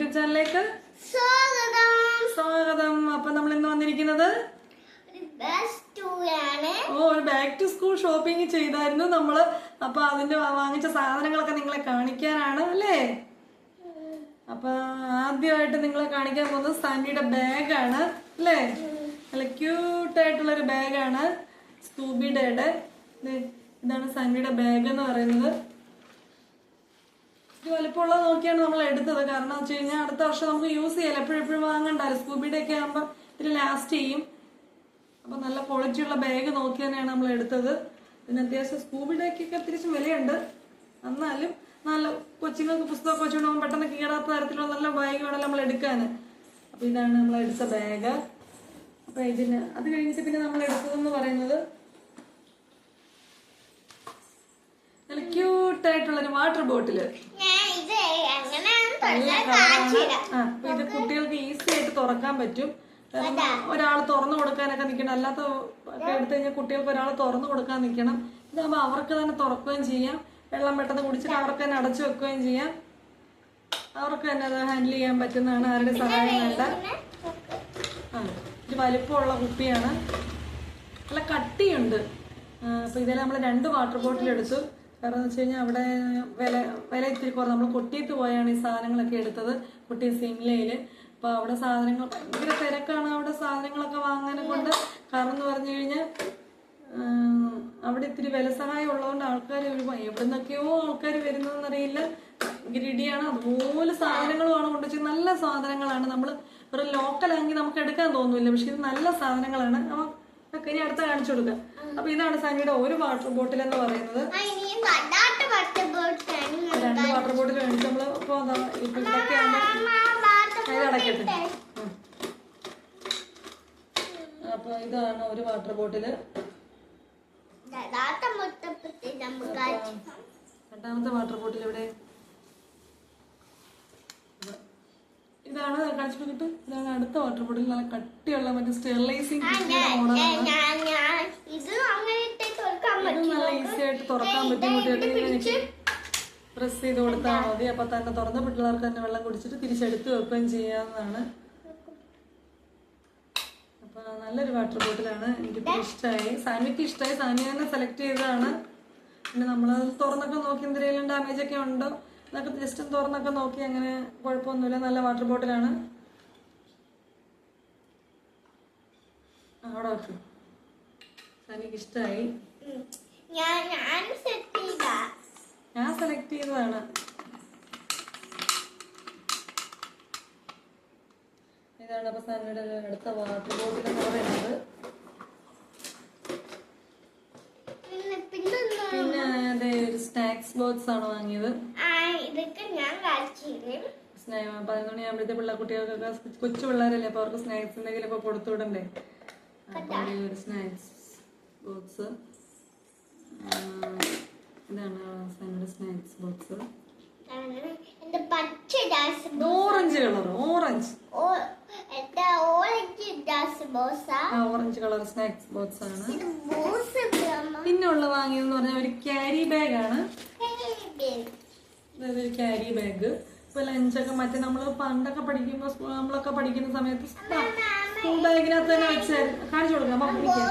YouTube ചാനലിലേക്ക് സ്വാഗതം. അപ്പൊ നമ്മൾ ഇന്ന് വന്നിരിക്കുന്നത് ഓ ഒരു ബാക്ക് ടു സ്കൂൾ ഷോപ്പിംഗ് ചെയ്തായിരുന്നു നമ്മൾ. അപ്പൊ അതിന്റെ വാങ്ങിച്ച സാധനങ്ങളൊക്കെ നിങ്ങളെ കാണിക്കാനാണ് അല്ലേ? അപ്പൊ ആദ്യമായിട്ട് നിങ്ങളെ കാണിക്കാൻ പോകുന്നത് സണ്ണിയുടെ ബാഗാണ് അല്ലേ? നല്ല ക്യൂട്ടായിട്ടുള്ള ഒരു ബാഗാണ് സ്കൂബിഡയുടെ ഇതാണ് സണ്ണിയുടെ ബാഗ് എന്ന് പറയുന്നത്. ഇത് വലുപ്പമുള്ളത് നോക്കിയാണ് നമ്മൾ എടുത്തത്. കാരണം വെച്ച് കഴിഞ്ഞാൽ അടുത്ത വർഷം നമുക്ക് യൂസ് ചെയ്യാം. എപ്പോഴും എപ്പോഴും വാങ്ങണ്ടല്ലോ സ്കൂബിയുടെ ഒക്കെ ആകുമ്പോൾ ഇത്തിരി ലാസ്റ്റ് ചെയ്യും. അപ്പൊ നല്ല ക്വാളിറ്റി ഉള്ള ബാഗ് നോക്കി തന്നെയാണ് നമ്മൾ എടുത്തത്. പിന്നെ അത്യാവശ്യം സ്കൂബിയുടെ ഒക്കെ അത്യാവശ്യം വിലയുണ്ട്. എന്നാലും നല്ല കൊച്ചുങ്ങൾക്ക് പുസ്തകമൊക്കെ വെച്ചുകൊണ്ട് പെട്ടെന്ന് കീടാത്ത തരത്തിലുള്ള നല്ല ബാഗ് വേണം നമ്മൾ എടുക്കാൻ അപ്പൊ ഇതാണ് നമ്മൾ എടുത്ത ബാഗ് അപ്പൊ ഇതിന് അത് കഴിഞ്ഞിട്ട് പിന്നെ നമ്മൾ എടുത്തതെന്ന് പറയുന്നത് നല്ല ക്യൂട്ടായിട്ടുള്ള ഒരു വാട്ടർ ബോട്ടിൽ. ഞാൻ ഇത് കുട്ടികൾക്ക് ഈസി ആയിട്ട് തുറക്കാൻ പറ്റും. ഒരാൾ തുറന്നു കൊടുക്കാനൊക്കെ നിൽക്കണം. അല്ലാത്ത എടുത്തു കഴിഞ്ഞാൽ കുട്ടികൾക്ക് ഒരാൾ തുറന്നു കൊടുക്കാൻ നിൽക്കണം. ഇതാകുമ്പോൾ അവർക്ക് തന്നെ തുറക്കുകയും ചെയ്യാം. വെള്ളം പെട്ടെന്ന് കുടിച്ചിട്ട് അവർക്ക് തന്നെ അടച്ചു വെക്കുകയും ചെയ്യാം. അവർക്ക് തന്നെ അത് ഹാൻഡിൽ ചെയ്യാൻ പറ്റുന്നതാണ് ആരുടെ സഹായം വേണ്ട. ആ ഇത് വലിപ്പമുള്ള കുപ്പിയാണ്. നല്ല കട്ടിയുണ്ട്. അപ്പോൾ ഇതിൽ നമ്മൾ രണ്ട് വാട്ടർ ബോട്ടിൽ എടുത്തു കാരണം എന്ന് വെച്ച് കഴിഞ്ഞാൽ അവിടെ വില വില ഇത്തിരി കുറവ്. നമ്മൾ കൊട്ടിയത്ത് പോയാണ് ഈ സാധനങ്ങളൊക്കെ എടുത്തത് കൊട്ടിയ സിംലയിൽ അപ്പോൾ അവിടെ സാധനങ്ങൾ ഭയങ്കര തിരക്കാണ് അവിടെ സാധനങ്ങളൊക്കെ വാങ്ങാനെ കൊണ്ട്. കാരണം എന്ന് പറഞ്ഞു കഴിഞ്ഞാൽ അവിടെ ഇത്തിരി വില സഹായം ഉള്ളതുകൊണ്ട് ആൾക്കാർ എവിടെ നിന്നൊക്കെയോ ആൾക്കാർ വരുന്നതെന്നറിയില്ല. ഗ്രിഡിയാണ് അതുപോലെ സാധനങ്ങളുമാണ് വെച്ചാൽ നല്ല സാധനങ്ങളാണ്. നമ്മൾ ഒരു ലോക്കലാണെങ്കിൽ നമുക്ക് എടുക്കാൻ തോന്നില്ല. പക്ഷെ ഇത് നല്ല സാധനങ്ങളാണ്. നമുക്ക് ഇനി അടുത്ത കാണിച്ചു കൊടുക്കാം. അപ്പൊ ഇതാണ് സാനിയുടെ ഒരു വാട്ടർ ബോട്ടിൽ എന്ന് പറയുന്നത്. രണ്ട് വാട്ടർ ബോട്ടിൽ മേടിച്ച് നമ്മൾ ഇപ്പോൾ അതാ ഇപ്പൊ ഇതൊക്കെ ഉം. അപ്പൊ ഇതാണ് ഒരു വാട്ടർ ബോട്ടിൽ രണ്ടാമത്തെ വാട്ടർ ബോട്ടിൽ ഇവിടെ ഇതാണ് കിട്ടും ഇതാണ് അടുത്ത വാട്ടർ ബോട്ടിൽ നല്ല കട്ടിയുള്ള മറ്റേ സ്റ്റെറിലൈസിങ് നല്ല ഈസി ആയിട്ട് തുറക്കാൻ പറ്റും കുട്ടികൾക്ക്. പ്രസ് ചെയ്ത് കൊടുത്താൽ മതി. അപ്പൊ തന്നെ തുറന്ന പിള്ളേർക്ക് തന്നെ വെള്ളം കുടിച്ചിട്ട് തിരിച്ചെടുത്ത് വെക്കുകയും ചെയ്യാവുന്നതാണ്. അപ്പൊ നല്ലൊരു വാട്ടർ ബോട്ടിലാണ് എനിക്ക് ഇഷ്ടമായി. സാനിക്ക് ഇഷ്ടമായി. സാനി തന്നെ സെലക്ട് ചെയ്തതാണ്. പിന്നെ നമ്മൾ തുറന്നൊക്കെ നോക്കി എന്തെങ്കിലും ഡാമേജ് ഒക്കെ ഉണ്ടോ? എന്നൊക്കെ ജസ്റ്റ് തുറന്നൊക്കെ നോക്കി അങ്ങനെ കുഴപ്പമൊന്നുമില്ല. നല്ല വാട്ടർ ബോട്ടിലാണ് അവിടെ വെക്കും. സാനിക്ക് ഇഷ്ടമായി ഞാൻ ഞാൻ ഞാൻ സെലക്ട് ചെയ്തതാണ്. ഇതാണ് അപ്പൊ സന്നിയുടെ അടുത്ത വാട്ടർ ബോട്ടിൽ എന്ന് പറയുന്നത് പിന്നെ അതെ ഒരു സ്നാക്സ് ബോക്സ് ആണ് വാങ്ങിയത്. ഇതൊക്കെ ഞാൻ കാണിച്ചത് സ്നാ- പതിനൊന്ന് മണിയാകുമ്പോഴത്തെ പിള്ളേർ കുട്ടികൾക്കൊക്കെ കൊച്ചു പിള്ളേരല്ലേ അപ്പൊ അവർക്ക് സ്നാക്സ് എന്തെങ്കിലും ഒക്കെ കൊടുത്തു വിടണ്ടേ ഒരു സ്നാക്സ് ബോക്സ് ഇതാണ് സന്നിയുടെ snacks box orange colour orange orange colour snacks box ആണ്. പിന്നെ ഉള്ള വാങ്ങിയെന്ന് പറഞ്ഞാൽ ഒരു ക്യാരി ബാഗ് ആണ്. ഒരു ക്യാരി ബാഗ് ഇപ്പൊ ലഞ്ചൊക്കെ മറ്റേ നമ്മൾ പണ്ടൊക്കെ പഠിക്കുമ്പോൾ നമ്മളൊക്കെ പഠിക്കുന്ന സമയത്ത് സ്കൂൾ ബാഗിനകത്ത് തന്നെ വെച്ചായിരുന്നു കാണിച്ചു കൊടുക്കാം അമ്മ പിടിക്കാം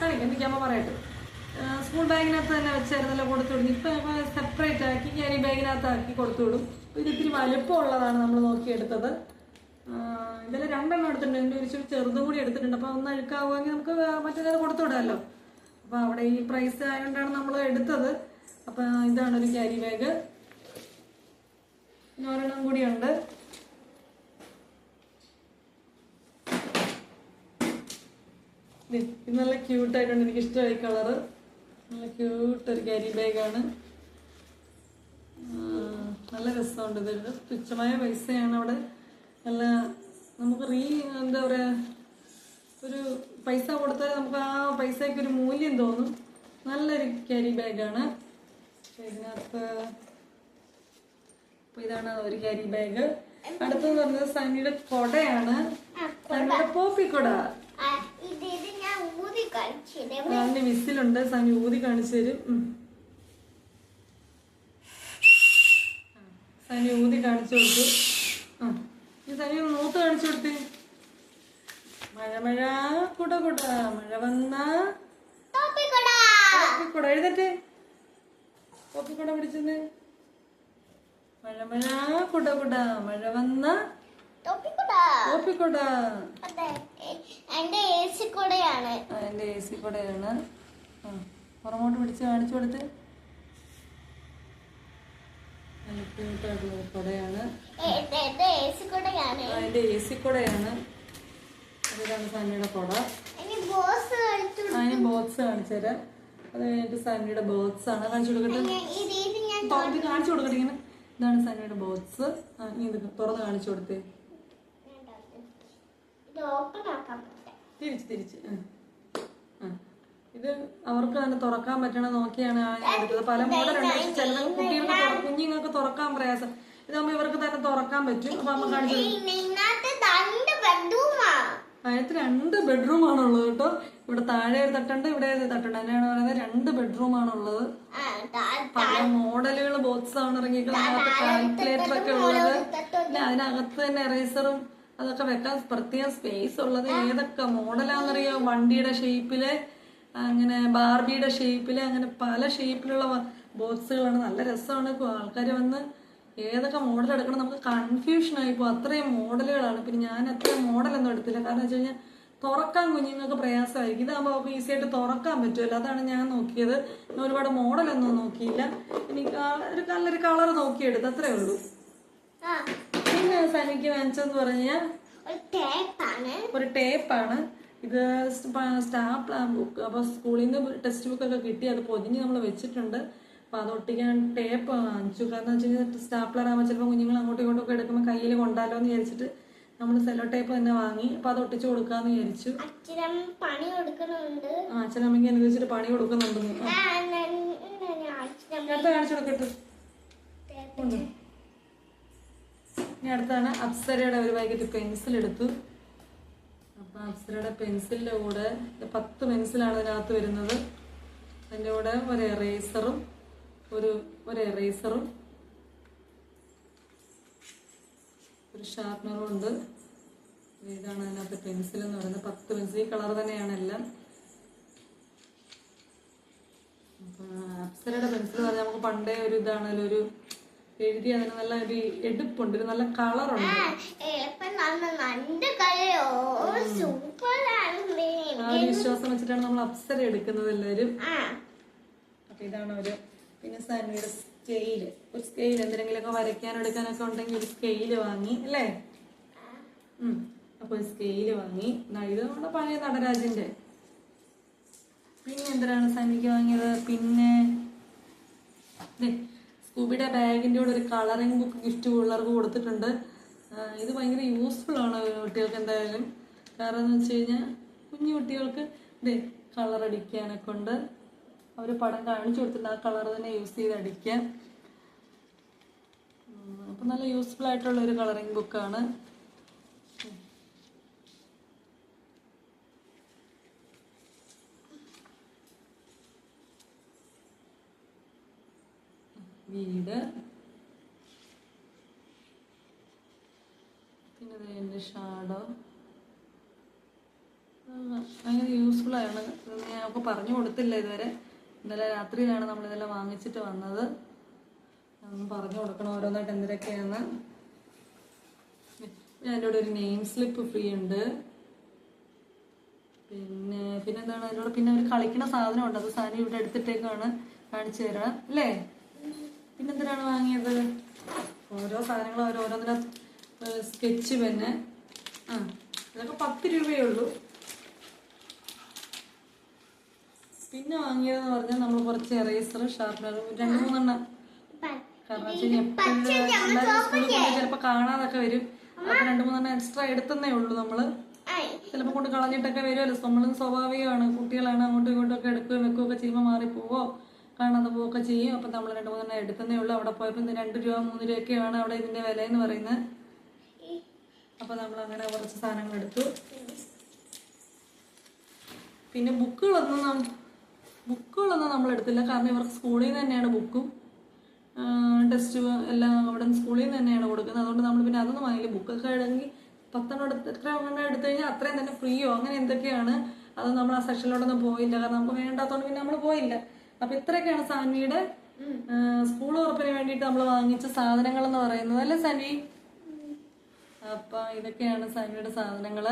കാണിക്കാം എനിക്ക് അമ്മ പറയട്ടെ. സ്കൂൾ ബാഗിനകത്ത് തന്നെ വെച്ചായിരുന്നല്ലോ കൊടുത്തു ഇപ്പം സെപ്പറേറ്റ് ആക്കി ഞാൻ ഈ ബാഗിനകത്ത് ആക്കി കൊടുത്തു വിടും. അപ്പൊ ഇത് ഇത്തിരി വലുപ്പമുള്ളതാണ് നമ്മൾ നോക്കിയെടുത്തത് ഇതിൽ രണ്ടെണ്ണം എടുത്തിട്ടുണ്ട്. എന്റെ ഒരു ചെറുതും കൂടി എടുത്തിട്ടുണ്ട്. അപ്പോൾ ഒന്ന് അഴുക്കാവുമെങ്കിൽ നമുക്ക് മറ്റേത് കൊടുത്തു വിടാമല്ലോ. അപ്പോൾ അവിടെ ഈ പ്രൈസ് ആയതുകൊണ്ടാണ് നമ്മൾ എടുത്തത്. അപ്പോൾ ഇതാണ് ഒരു ക്യാരി ബാഗ് പിന്നെ ഒരെണ്ണം കൂടിയുണ്ട് ഇത് നല്ല ക്യൂട്ടായിട്ടുണ്ട്. എനിക്ക് ഇഷ്ടമായി കളറ്. നല്ല ക്യൂട്ട് ഒരു ക്യാരി ബാഗാണ്. നല്ല രസമുണ്ട് ഇത്. തുച്ഛമായ പൈസയാണ് അവിടെ. നല്ല നമുക്ക് റീ എന്താ പറയുക ഒരു പൈസ കൊടുത്താൽ നമുക്ക് ആ പൈസയ്ക്ക് ഒരു മൂല്യം തോന്നും. നല്ലൊരു ക്യാരി ബാഗാണ്. ഇതിനകത്ത് അപ്പൊ ഇതാണ് ഒരു ക്യാരി ബാഗ്. അടുത്തെന്ന് പറഞ്ഞത് സനിയുടെ കൊടയാണ്. സനിയുടെ പോപ്പിക്കൊട. ആ, അവന്റെ വിസിലുണ്ട്. സാമി ഊതി കാണിച്ചു തരും. സാമി ഊതി കാണിച്ചു കൊടുത്തു. ആ സാമി മൂത്ത് കാണിച്ചു കൊടുത്ത്. മഴ മഴ കുട കുട. മഴ വന്ന കുട എഴുതട്ടെ. കോപ്പിക്കുട പിടിച്ചെന്ന്. മഴ മഴ കുട കുട. മഴ വന്ന തോപ്പിക്കൊട എന്റെ എ സി കൂടെയാണ്. ആ എന്റെ എ സി കുടയാണ്. പുറമോട്ട് പിടിച്ച് കാണിച്ചു കൊടുത്ത്. കുടയാണ്. എന്റെ എ സി കൂടെയാണ്. അതിലാണ് സണ്ണിയുടെ കുട. അതിന് ബോക്സ് കാണിച്ചുതരാം അത് കഴിഞ്ഞിട്ട് സണ്ണിയുടെ ബോക്സ് ആണ്. കാണിച്ചു കൊടുക്കട്ടെ? കാണിച്ചു കൊടുക്കട്ടെ ഇങ്ങനെ. ഇതാണ് സണ്ണിയുടെ ബോക്സ്. തുറന്ന് കാണിച്ചു കൊടുത്തേ ഇത് ഓപ്പൺ ആക്കാൻ പറ്റും തിരിച്ച് തിരിച്ച്. ഇത് അവർക്ക് തന്നെ തുറക്കാൻ പറ്റണ നോക്കിയാണ് എടുത്തത് പല മോഡലുണ്ട്. പക്ഷെ കുട്ടികൾക്ക് കുഞ്ഞുങ്ങൾക്ക് തുറക്കാൻ പ്രയാസം. ഇതാകുമ്പോ ഇവർക്ക് തന്നെ തുറക്കാൻ പറ്റും. അപ്പൊ അമ്മ കാണിച്ചു അതിനകത്ത് രണ്ട് ബെഡ്റൂം ആണുള്ളത് കേട്ടോ. ഇവിടെ താഴെ ഒരു തട്ടുണ്ട് ഇവിടെ ഒരു തട്ടുണ്ട്. അതിനാണ് പറയുന്നത് രണ്ട് ബെഡ്റൂം ആണുള്ളത് പല മോഡലുകൾ ബോക്സ് ആണ് ഇറങ്ങിയിട്ടുള്ളത് കാൽക്കുലേറ്റർ ഒക്കെ ഉള്ളത്. അതിനകത്ത് തന്നെ എറേസറും അതൊക്കെ വെക്കാൻ പ്രത്യേകം സ്പേസ് ഉള്ളത്. ഏതൊക്കെ മോഡലാണെന്നറിയാം? വണ്ടിയുടെ ഷേപ്പിൽ അങ്ങനെ ബാർബിയുടെ ഷേപ്പിൽ അങ്ങനെ പല ഷേപ്പിലുള്ള ബോക്സുകളാണ് നല്ല രസമാണ്. ആൾക്കാർ വന്ന് ഏതൊക്കെ മോഡൽ എടുക്കണം നമുക്ക് കൺഫ്യൂഷൻ ആയിപ്പോ അത്രയും മോഡലുകളാണ് പിന്നെ ഞാൻ അത്രയും മോഡലൊന്നും എടുത്തില്ല. കാരണം വെച്ച് കഴിഞ്ഞാൽ തുറക്കാൻ കുഞ്ഞുങ്ങൾക്ക് പ്രയാസമായിരിക്കും. ഇതാകുമ്പോൾ അവർക്ക് ഈസി ആയിട്ട് തുറക്കാൻ പറ്റുമല്ലോ. അതാണ് ഞാൻ നോക്കിയത്. ഞാൻ ഒരുപാട് മോഡലൊന്നും നോക്കിയില്ല. എനിക്ക് ഒരു നല്ലൊരു കളർ നോക്കിയെടുത്ത്. അത്രേ ഉള്ളൂ. പിന്നെ സനിക്ക് വാങ്ങിച്ചെന്ന് പറഞ്ഞാൽ ഒരു ടേപ്പാണ് ഇത് സ്റ്റാപ്പ് ബുക്ക് അപ്പോൾ സ്കൂളിൽ നിന്ന് ടെക്സ്റ്റ് ബുക്കൊക്കെ കിട്ടി അത് പൊതിഞ്ഞ് നമ്മൾ വെച്ചിട്ടുണ്ട്. അപ്പോൾ അത് ഒട്ടിക്കാൻ ടേപ്പ് വാങ്ങിച്ചു. കാരണം വെച്ച് കഴിഞ്ഞാൽ സ്റ്റാപ്ലർ ആകുമ്പോൾ ചിലപ്പോൾ കുഞ്ഞുങ്ങൾ അങ്ങോട്ടും ഇങ്ങോട്ടും ഒക്കെ എടുക്കുമ്പോൾ കയ്യിൽ കൊണ്ടാലോ എന്ന് വിചാരിച്ചിട്ട് നമ്മൾ സെല്ലോ ടേപ്പ് തന്നെ വാങ്ങി. അപ്പോൾ അത് ഒട്ടിച്ചു കൊടുക്കാന്ന് വിചാരിച്ചു. അച്ഛനമ്മക്ക് പണി കൊടുക്കുന്നുണ്ട്. ആ അച്ഛനമ്മയ്ക്ക് പണി കൊടുക്കുന്നുണ്ടെന്ന്. കാണിച്ചു കൊടുക്കട്ടെ. ഇനി അടുത്താണ് അപ്സരയുടെ ഒരു പാക്കറ്റ് പെൻസിൽ എടുത്തു. അപ്പം അപ്സരയുടെ പെൻസിലിന്റെ കൂടെ പത്ത് പെൻസിലാണ് ഇതിനകത്ത് വരുന്നത്. അതിന്റെ കൂടെ ഒരു എറേസറും ഒരു ഒരു എറേസറും ഒരു ഷാർപ്പനറും ഉണ്ട്. ഇതാണ് അതിനകത്ത് പെൻസിൽ എന്ന് പറയുന്നത്. പത്ത് പെൻസിൽ കളർ തന്നെയാണ് എല്ലാം. അപ്സരയുടെ പെൻസിൽ പറഞ്ഞാൽ നമുക്ക് പണ്ടേ ഒരു ഇതാണല്ലോ ഒരു എഴുതി അതിന് നല്ല ഒരു എടുപ്പുണ്ട് ഒരു നല്ല കളറുണ്ട്. ആ ഒരു വിശ്വാസം വെച്ചിട്ടാണ് നമ്മൾ അപ്സര എടുക്കുന്നത് എല്ലാവരും. അപ്പൊ ഇതാണ് ഒരു പിന്നെ സനിയുടെ സ്കെയിൽ. ഒരു സ്കെയിൽ എന്തെങ്കിലുമൊക്കെ വരയ്ക്കാനോ എടുക്കാനൊക്കെ ഉണ്ടെങ്കിൽ ഒരു സ്കെയിൽ വാങ്ങി അല്ലേ? ഉം. അപ്പൊ ഒരു സ്കെയിൽ വാങ്ങി. ഇത് നമ്മുടെ പഴയ നടരാജന്റെ. പിന്നെ എന്തിനാണ് സനിക്ക് വാങ്ങിയത്? പിന്നെ സ്കൂബിയുടെ ബാഗിന്റെ കൂടെ ഒരു കളറിങ് ബുക്ക് ഗിഫ്റ്റ് പിള്ളേർക്ക് കൊടുത്തിട്ടുണ്ട്. ഇത് ഭയങ്കര യൂസ്ഫുൾ ആണ് കുട്ടികൾക്ക് എന്തായാലും. കാരണം എന്ന് വെച്ച് കഴിഞ്ഞാൽ കുഞ്ഞു കുട്ടികൾക്ക് ഇതേ കളർ അടിക്കാനൊക്കെ ഉണ്ട്. അവർ പടം കാണിച്ചു കൊടുത്തിട്ടുണ്ട്. ആ കളർ തന്നെ യൂസ് ചെയ്ത് അടിക്കാം അപ്പം നല്ല യൂസ്ഫുൾ ആയിട്ടുള്ള ഒരു കളറിങ് ബുക്കാണ് വീട്. പിന്നെ ദേ എന്റെ ഷാഡോ. യൂസ്ഫുൾ ആണ്. ഞാൻ ഒക്കെ പറഞ്ഞു കൊടുത്തില്ല ഇതുവരെ. ഇന്നലെ രാത്രിയിലാണ് നമ്മൾ ഇതെല്ലാം വാങ്ങിച്ചിട്ട് വന്നത്. പറഞ്ഞു കൊടുക്കണം ഓരോന്നായിട്ട് എന്തിനൊക്കെയാണ് പിന്നെ അതിന്റെ കൂടെ ഒരു നെയിം സ്ലിപ്പ് ഫ്രീ ഉണ്ട്. പിന്നെ പിന്നെന്താണ് അതിനോട് പിന്നെ ഒരു കളിക്കുന്ന സാധനം ഉണ്ട്. അത് സാധനം ഇവിടെ എടുത്തിട്ടേക്കാണ് കാണിച്ചു തരാം. അല്ലേ? പിന്നെന്തിനാണ് വാങ്ങിയത്? ഓരോ സാധനങ്ങൾ ഓരോന്നിനെ സ്കെച്ച് പെന്ന്. ആ ഇതൊക്കെ പത്ത് രൂപയേ ഉള്ളൂ. പിന്നെ വാങ്ങിയതെന്ന് പറഞ്ഞാൽ നമ്മൾ കുറച്ച് എറേസർ ഷാർപ്പനർ രണ്ട് മൂന്നെണ്ണം. കാരണം എപ്പോഴും സ്കൂളിൽ ചിലപ്പോൾ കാണാതൊക്കെ വരും. അപ്പൊ രണ്ട് മൂന്നെണ്ണം എക്സ്ട്രാ എടുത്തന്നേ ഉള്ളൂ നമ്മൾ. ചിലപ്പോ കൊണ്ട് കളഞ്ഞിട്ടൊക്കെ വരുമല്ലോ നമ്മൾ സ്വാഭാവികമാണ്. കുട്ടികളാണ് അങ്ങോട്ടും ഇങ്ങോട്ടും ഒക്കെ എടുക്കുകയും വെക്കുകയൊക്കെ ചെയ്യുമ്പോൾ മാറിപ്പോവോ? കാണാതെ പോവുകയൊക്കെ ചെയ്യും. അപ്പം നമ്മൾ രണ്ട് മൂന്നെണ്ണം എടുത്തന്നേ ഉള്ളൂ. അവിടെ പോയപ്പോൾ രണ്ട് രൂപ മൂന്ന് രൂപയൊക്കെയാണ് അവിടെ ഇതിന്റെ വില എന്ന് പറയുന്നത്. അപ്പം നമ്മൾ അങ്ങനെ കുറച്ച് സാധനങ്ങൾ എടുത്തു. പിന്നെ ബുക്കുകളൊന്നും നം- ബുക്കുകളൊന്നും നമ്മൾ എടുത്തില്ല. കാരണം ഇവർക്ക് സ്കൂളിൽ നിന്ന് തന്നെയാണ് ബുക്കും. ടെസ്റ്റ് എല്ലാം അവിടെ സ്കൂളിൽ നിന്ന് തന്നെയാണ് കൊടുക്കുന്നത്. അതുകൊണ്ട് നമ്മൾ പിന്നെ അതൊന്നും വാങ്ങിയില്ല ബുക്കൊക്കെ ഇടങ്ങി പത്തെണ്ണം എടുത്ത് എത്ര എണ്ണം എടുത്തു കഴിഞ്ഞാൽ അത്രയും തന്നെ ഫ്രീയോ? അങ്ങനെ എന്തൊക്കെയാണ്? അത് നമ്മൾ ആ സെക്ഷനിലോട്ടൊന്നും പോയില്ല. കാരണം നമുക്ക് വേണ്ടാത്തതുകൊണ്ട് പിന്നെ നമ്മൾ പോയില്ല. അപ്പൊ ഇത്രയൊക്കെയാണ് സാൻവിയുടെ സ്കൂൾ ഉറപ്പിന് വേണ്ടിയിട്ട് നമ്മൾ വാങ്ങിച്ച സാധനങ്ങൾ എന്ന് പറയുന്നത്. അല്ലേ സാൻവി? അപ്പൊ ഇതൊക്കെയാണ് സാൻവിയുടെ സാധനങ്ങൾ.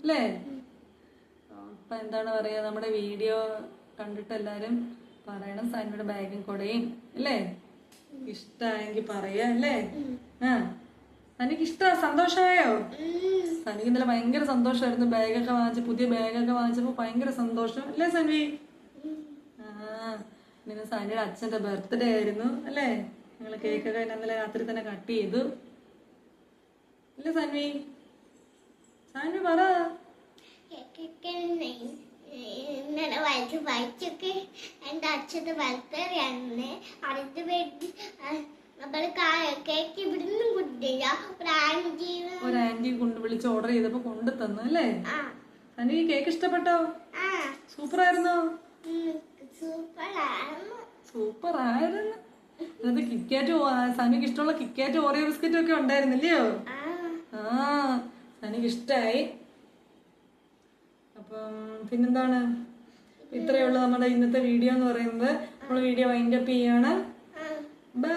അല്ലേ? അപ്പൊ എന്താണ് പറയാ നമ്മുടെ വീഡിയോ കണ്ടിട്ട് എല്ലാരും പറയണം സാൻവിയുടെ ബാഗും കൊടയും. അല്ലേ? ഇഷ്ടായെങ്കിൽ പറയാ അല്ലേ? ആ. തനിക്ക് ഇഷ്ടാ സന്തോഷമായോ? സനിക്ക് ഇന്നലെ ഭയങ്കര സന്തോഷമായിരുന്നു. ബാഗൊക്കെ വാങ്ങിച്ച് പുതിയ ബാഗൊക്കെ വാങ്ങിച്ചപ്പോ ഭയങ്കര സന്തോഷം. അല്ലേ സൻവി? പിന്നെ സാനിയുടെ അച്ഛന്റെ ബർത്ത്ഡേ ആയിരുന്നു അല്ലേ? ഞങ്ങൾ കേക്കൊക്കെ ഇന്നലെ രാത്രി തന്നെ കട്ട് ചെയ്തു. അല്ലേ സൻവി? സൻവി പറ. ഇന്നലെ വയസ്സ് വായിച്ചൊക്കെ എന്റെ അച്ഛന്റെ ബർത്ത്ഡേയാണ് അടുത്ത് വേണ്ടി നമ്മൾ കേക്ക് ഇവിടുന്ന് കുട്ടില്ല ഒരു ആന്റി ഒരു ആന്റി കൊണ്ട് വിളിച്ച് ഓർഡർ ചെയ്തപ്പോ കൊണ്ടു തന്നു അല്ലേ? സനി കേക്ക് ഇഷ്ടപ്പെട്ടോ? സൂപ്പർ ആയിരുന്നോ സൂപ്പറാണ് സൂപ്പർ ആയിരുന്നു എന്നിട്ട് കിക്കാറ്റ് സനിക്ക് ഇഷ്ടമുള്ള കിക്കാറ്റ് ഓറിയോ ബിസ്ക്കറ്റും ഒക്കെ ഉണ്ടായിരുന്നില്ലയോ ആ. സനിക്ക് ഇഷ്ടായി. അപ്പം പിന്നെന്താണ്? ഇത്രയുള്ള ഉള്ളൂ നമ്മുടെ ഇന്നത്തെ വീഡിയോ എന്ന് പറയുന്നത്. നമ്മൾ വീഡിയോ വൈൻഡപ്പ് ചെയ്യാണ്. ബൈ